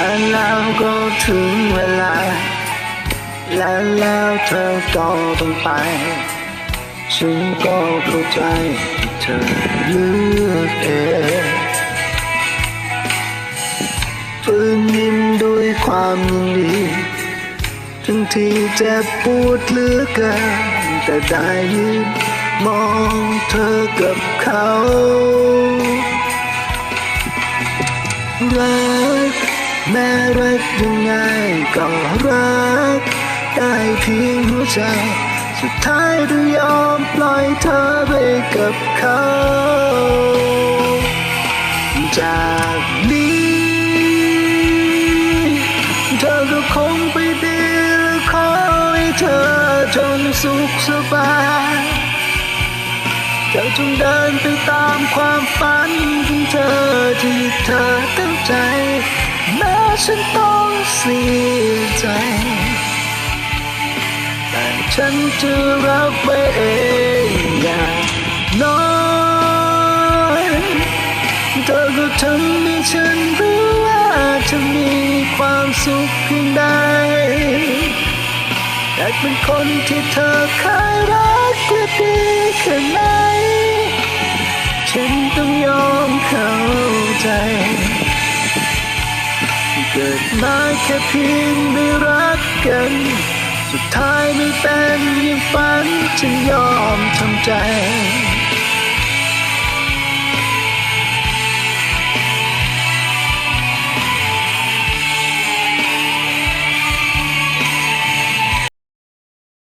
และแล้วก็ถึงเวลา และแล้วเธอก็ต้องไป ฉันก็เข้าใจที่เธอเลือกเองฝืนยิ้มด้วยความยินดี ทั้งที่เจ็บปวดเหลือเกินแต่ได้ยืนมองเธอกับเขา แม้รักยังไงก็รัก ได้เพียงหัวใจ สุดท้ายต้องยอมปล่อยเธอไปกับเขา จากนี้ เธอก็คงไปดีและขอให้เธอจงสุขสบายเจ้าจงเดินไปตามความฝันของเธอที่เธอตั้งใจ ฉันต้องเสียใจ แต่ฉันจะรับไว้เองอย่างน้อยเธอก็ทำให้ฉันรู้ว่าจะมีความสุขเพียงใดอยากเป็นคนที่เธอเคยรักและดีแค่ไหนฉันต้องยอมเข้าใจ ได้แค่เพียงได้รักกัน สุดท้ายไม่เป็นอย่างฝันฉันยอมทำใจ